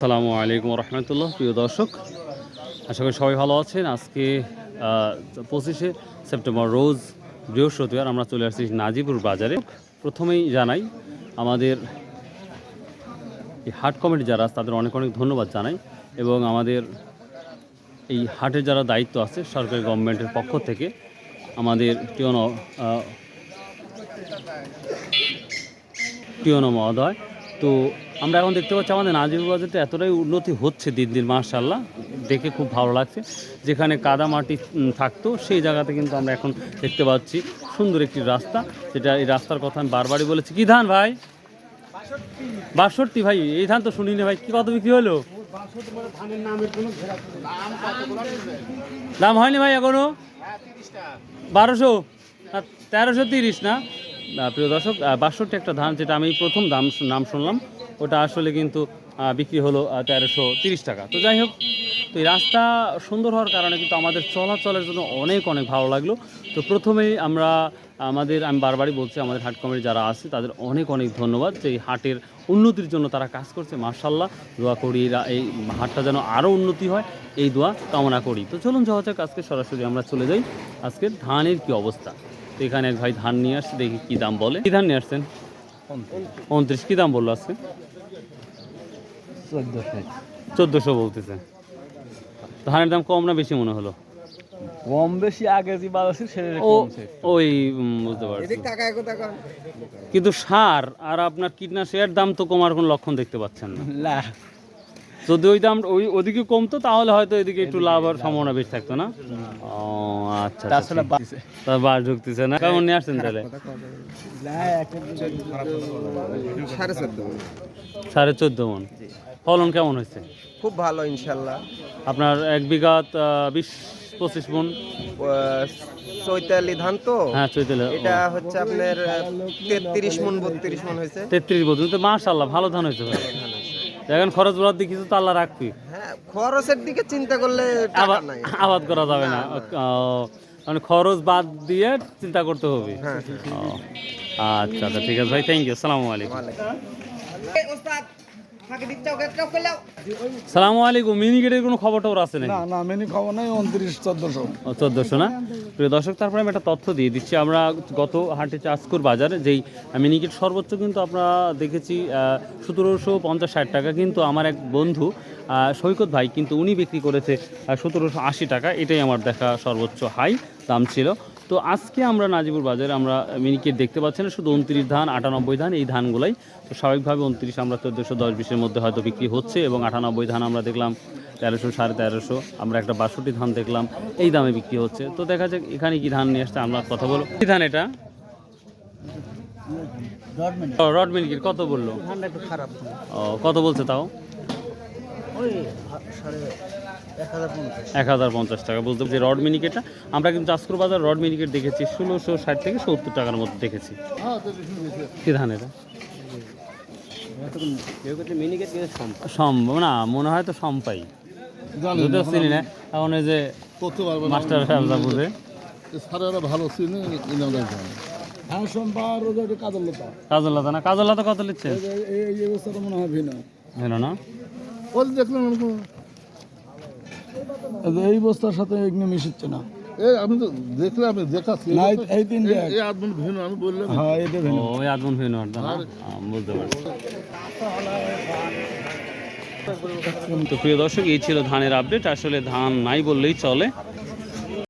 আসসালামু আলাইকুম রহমতুল্লাহ, প্রিয় দর্শক। আশা করি সবাই ভালো আছেন। আজকে পঁচিশে সেপ্টেম্বর, রোজ বৃহস্পতিবার আমরা চলে আসছি নাজিপুর বাজারে। প্রথমেই জানাই, আমাদের এই হাট কমিটি যারা আছে, তাদের অনেক অনেক ধন্যবাদ জানাই এবং আমাদের এই হাটের যারা দায়িত্ব আছে, সরকারি গভর্নমেন্টের পক্ষ থেকে আমাদের টিয়ন টিয়নো মহোদয় তো আমরা এখন দেখতে পাচ্ছি আমাদের নাজির বাজারটা এতটাই উন্নতি হচ্ছে দিন দিন মার্শাল্লাহ দেখে খুব ভালো লাগছে। যেখানে কাদা মাটি থাকতো সেই জায়গাতে কিন্তু আমরা এখন দেখতে পাচ্ছি সুন্দর একটি রাস্তা। যেটা এই রাস্তার কথা আমি বারবারই বলেছি। কী ধান ভাই? বাষট্টি ভাই এই ধান তো শুনিনি ভাই। কি কত বিক্রি হলো? দাম হয়নি ভাই এখনও? বারোশো? তেরোশো তিরিশ না না, প্রিয় দর্শক বাষট্টি একটা ধান যেটা আমি প্রথম দাম নাম শুনলাম, ওটা আসলে কিন্তু বিক্রি হলো তেরোশো তিরিশ টাকা। তো যাই হোক, তো এই রাস্তা সুন্দর হওয়ার কারণে কিন্তু আমাদের চলাচলের জন্য অনেক অনেক ভালো লাগল। তো প্রথমেই আমরা, আমাদের, আমি বারবারই বলছি, আমাদের হাট কমিটি যারা আছে, তাদের অনেক অনেক ধন্যবাদ যে এই হাটের উন্নতির জন্য তারা কাজ করছে। মার্শাল্লাহ দোয়া করি এই হাটটা যেন আরও উন্নতি হয়, এই দোয়া কামনা করি। তো চলুন যাওয়া যাক, আজকে সরাসরি আমরা চলে যাই। আজকে ধানের কি অবস্থা? তো এখানে এক ভাই ধান নিয়ে আসছে দেখি কি দাম বলে। কি ধান নিয়ে আসছেন? উনত্রিশ। কি দাম বলল আজকে? চোদ্দোশো বলতেছে। ধানের দাম কম না বেশি মনে হলো? কম বেশি আগে যে বাজার সেটা ওই বুঝতে পারছি। কিন্তু সার আর আপনার কীটনাশকের দাম তো কমার কোনো লক্ষণ দেখতে পাচ্ছেন না। না। যদি ওই দাম ওই ওদিকে কমতো তাহলে হয়তো এদিকে একটু লাভ আর সম্ভাবনা বেশি থাকতো না? ও আচ্ছা আচ্ছা, তাছাড়া। বাস ঢুকতেছে না? কেমন নিয়ে আসছেন তাহলে? সাড়ে চোদ্দ মন। ফলন কেমন হয়েছে? খুব ভালো ইনশাল্লাহ। আপনার এক বিঘাত বিশ পঁচিশ মন? চৈতালি ধান তো? হ্যাঁ চৈতালে। এটা হচ্ছে আপনার তেত্রিশ মন বত্রিশ মন হয়েছে। তেত্রিশ বছর তো মাশাল্লাহ ভালো ধান হয়েছে। ভাই এখন খরচ বরাদ্দ কিছু তো আল্লাহ রাখবি। হ্যাঁ খরচের দিকে চিন্তা করলে আবাদ করা যাবে না। মানে খরচ বাদ দিয়ে চিন্তা করতে হবে। হ্যাঁ ও, আচ্ছা আচ্ছা ঠিক আছে ভাই থ্যাংক ইউ সালামু আলাইকুম। সালামু আলাইকুম মিনিকেটের কোনো খবর টবর আছে নাকি? না না মেনি খবর নাই উনত্রিশ চোদ্দশো। চোদ্দোশো না? প্রিয় দর্শক তারপরে আমি একটা তথ্য দিয়ে দিচ্ছি। আমরা গত হাটে চাষকুর বাজারে যেই মিনিকেট সর্বোচ্চ কিন্তু আমরা দেখেছি সতেরোশো পঞ্চাশ ষাট টাকা। কিন্তু আমার এক বন্ধু সৈকত ভাই কিন্তু উনি বিক্রি করেছে সতেরোশো আশি টাকা। এটাই আমার দেখা সর্বোচ্চ হাই দাম ছিল। তো আজকে আমরা নাজিপুর বাজারে আমরা মিনিকেট দেখতে পাচ্ছি না শুধু উনত্রিশ ধান আটানব্বই ধান এই ধানগুলাই। তো স্বাভাবিকভাবে উনত্রিশ আমরা চোদ্দোশো দশ বিশের মধ্যে হয়তো বিক্রি হচ্ছে এবং আটানব্বই ধান আমরা দেখলাম তেরোশো সাড়ে তেরোশো। আমরা একটা বাষট্টি ধান দেখলাম এই দামে বিক্রি হচ্ছে। তো দেখা যাক এখানে কি ধান নিয়ে আসছে আমরা কথা বলব। কি ধান এটা? রড মিনিকেট কত বলল? খারাপ ও কত বলছে তাও? এক হাজার পঞ্চাশ। টাকা বুঝতে যে রড মিনিকেটটা আমরা কিন্তু চাষকুর বাজার রড মিনিকেট দেখেছি ষোলোশো ষাট থেকে সত্তর টাকার মধ্যে দেখেছি। কি ধান এটা সম্ভব না মনে হয় তো সম্পাই। যদিও চিনি না এখন এই যে মাস্টার সাহেব যা বুঝে ভালো চিনি হ্যাঁ কাজল লতা। না কাজল লতা কত নিচ্ছে? এই মনে হয় ভিন্ন। হলো না? ওই দেখলাম এই বস্তার সাথে এগুলো মিশিচ্ছে না। এই আমি তো দেখলে আমি দেখাচ্ছি। না এই- এই তিন এই আদমিন ভিন্ন আমি বললাম হ্যাঁ এটা ভিন্ন। ওই আদমন হইল না? বুঝতে পারছি। তো প্রিয় দর্শক এই ছিল ধানের আপডেট আসলে ধান নাই বললেই চলে।